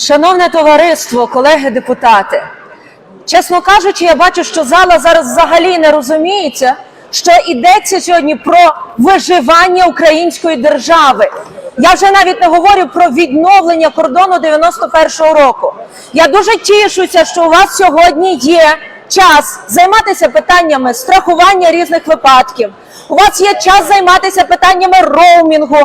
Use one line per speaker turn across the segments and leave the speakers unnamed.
Шановне товариство, колеги депутати, чесно кажучи, я бачу, що зала зараз взагалі не розуміється, що йдеться сьогодні про виживання української держави. Я вже навіть не говорю про відновлення кордону 91-го року. Я дуже тішуся, що у вас сьогодні є час займатися питаннями страхування різних випадків. У вас є час займатися питаннями роумінгу,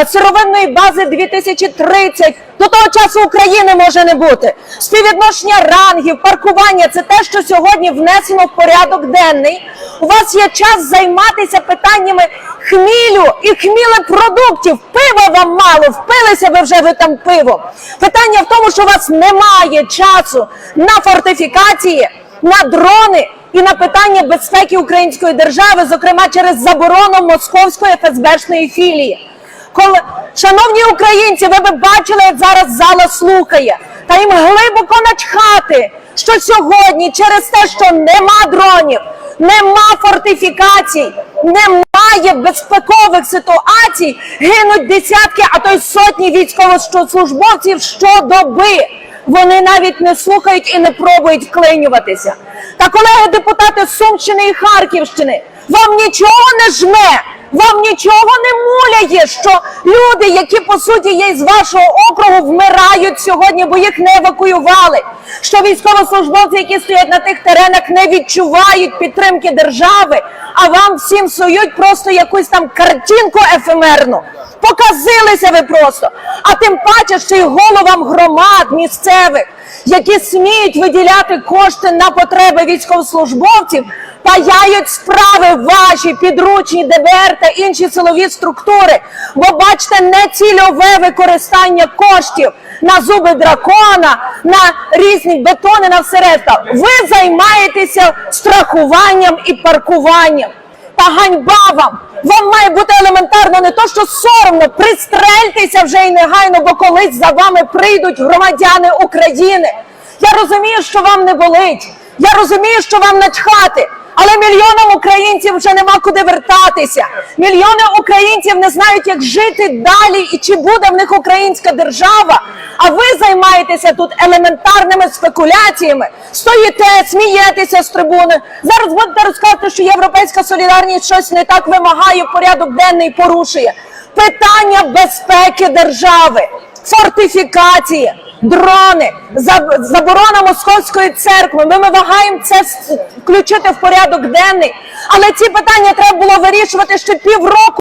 е, сировинної бази 2030. До того часу України може не бути. Співвідношення рангів, паркування це те, що сьогодні внесено в порядок денний. У вас є час займатися питаннями хмілю і хмілепродуктів. Пива вам мало, впилися ви вже ви там пивом. Питання в тому, що у вас немає часу на фортифікації, на дрони і на питання безпеки української держави, зокрема через заборону московської ФСБшної філії. Коли шановні українці, ви би бачили, як зараз зала слухає, та їм глибоко начхати, що сьогодні через те, що нема дронів, нема фортифікацій, немає безпекових ситуацій, гинуть десятки, а то й сотні військовослужбовців щодоби. Вони навіть не слухають і не пробують вклинюватися. Та колеги депутати Сумщини і Харківщини, вам нічого не жме, вам нічого не муляє, що люди, які по суті є з вашого округу, вмирають сьогодні, бо їх не евакуювали. Що військовослужбовці, які стоять на тих теренах, не відчувають підтримки держави, а вам всім сують просто якусь там картинку ефемерну. Показилися ви просто. А тим паче, що й головам громад місцевих, які сміють виділяти кошти на потреби військовослужбовців, паяють справи ваші підручні ДБР та інші силові структури. Бо бачите, не цільове використання коштів на зуби дракона, на різні бетони на все. Ви займаєтеся страхуванням і паркуванням. Та ганьба вам! Вам має бути елементарно не то, що соромно, пристрельтеся вже і негайно, бо колись за вами прийдуть громадяни України. Я розумію, що вам не болить. Я розумію, що вам начхати. Але мільйонам українців вже нема куди вертатися. Мільйони українців не знають, як жити далі і чи буде в них українська держава. А ви займаєтеся тут елементарними спекуляціями, стоїте, смієтеся з трибуни. Зараз будете розказувати, що європейська солідарність щось не так вимагає, порядок денний порушує. Питання безпеки держави, фортифікації, дрони, заб- заборона московської церкви. Ми вимагаємо це включити в порядок денний. Але ці питання треба було вирішувати ще півроку.